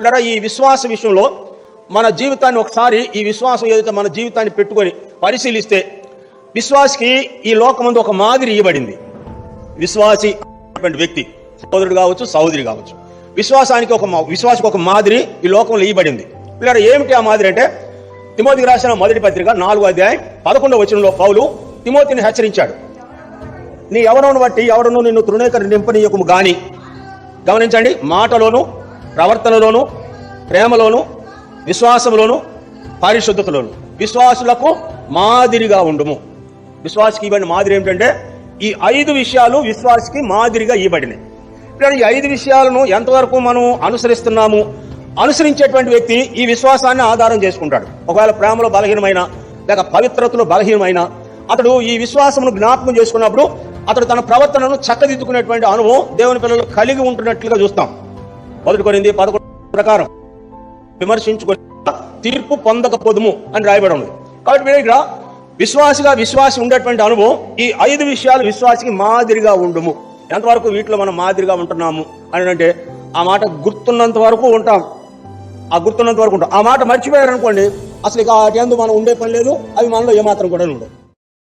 ఉండరా ఈ విశ్వాస విషయంలో మన జీవితాన్ని ఒకసారి ఈ విశ్వాసం ఏదైతే మన జీవితాన్ని పెట్టుకొని పరిశీలిస్తే విశ్వాసికి ఈ లోకమందు ఒక మాదిరి ఇవ్వబడింది. విశ్వాసి వ్యక్తి సోదరుడు కావచ్చు సహోదరి కావచ్చు. విశ్వాసానికి ఒక మా- విశ్వాసకి ఒక మాదిరి ఈ లోకంలో ఇవ్వబడింది. ఇలా ఏమిటి ఆ మాదిరి అంటే తిమోతికి రాసిన మొదటి పత్రిక నాలుగో అధ్యాయం పదకొండవ వచనంలో పౌలు తిమోతిని హెచ్చరించాడు. నీ ఎవరను బట్టి ఎవడను నిన్ను తృణీకరణ నింపనీయకము గాని గమనించండి మాటలోను ప్రవర్తనలోను ప్రేమలోను విశ్వాసంలోను పారిశుద్ధతలోను. విశ్వాసులకు మాదిరిగా ఉండుము. విశ్వాసకి ఇవ్వని మాదిరి ఏమిటంటే ఈ ఐదు విషయాలు విశ్వాసకి మాదిరిగా ఇవ్వబడినాయి. ఇప్పుడు ఈ ఐదు విషయాలను ఎంతవరకు మనం అనుసరిస్తున్నాము? అనుసరించేటువంటి వ్యక్తి ఈ విశ్వాసాన్ని ఆధారం చేసుకుంటాడు. ఒకవేళ ప్రేమలో బలహీనమైన లేక పవిత్రతలో బలహీనమైన అతడు ఈ విశ్వాసమును జ్ఞాపకం చేసుకున్నప్పుడు అతడు తన ప్రవర్తనను చక్కదిద్దుకునేటువంటి అనుభవం దేవుని పిల్లలు కలిగి ఉంటున్నట్లుగా చూస్తాం. మొదటి కొరింది పదకొండు ప్రకారం విమర్శించుకొని తీర్పు పొందకపోదుము అని రాయబడి ఉంది. కాబట్టి మీరు ఇక్కడ విశ్వాసిగా విశ్వాసి ఉండేటువంటి అనుభవం ఈ ఐదు విషయాలు విశ్వాసికి మాదిరిగా ఉండుము. ఎంతవరకు వీటిలో మనం మాదిరిగా ఉంటున్నాము అని అంటే ఆ మాట గుర్తున్నంత వరకు ఉంటాం. ఆ గుర్తున్నంత వరకు ఉంటాం. ఆ మాట మర్చిపోయారు అనుకోండి అసలు ఇక వాటి మనం ఉండే పని లేదు అవి మనలో ఏమాత్రం కూడా ఉండవు.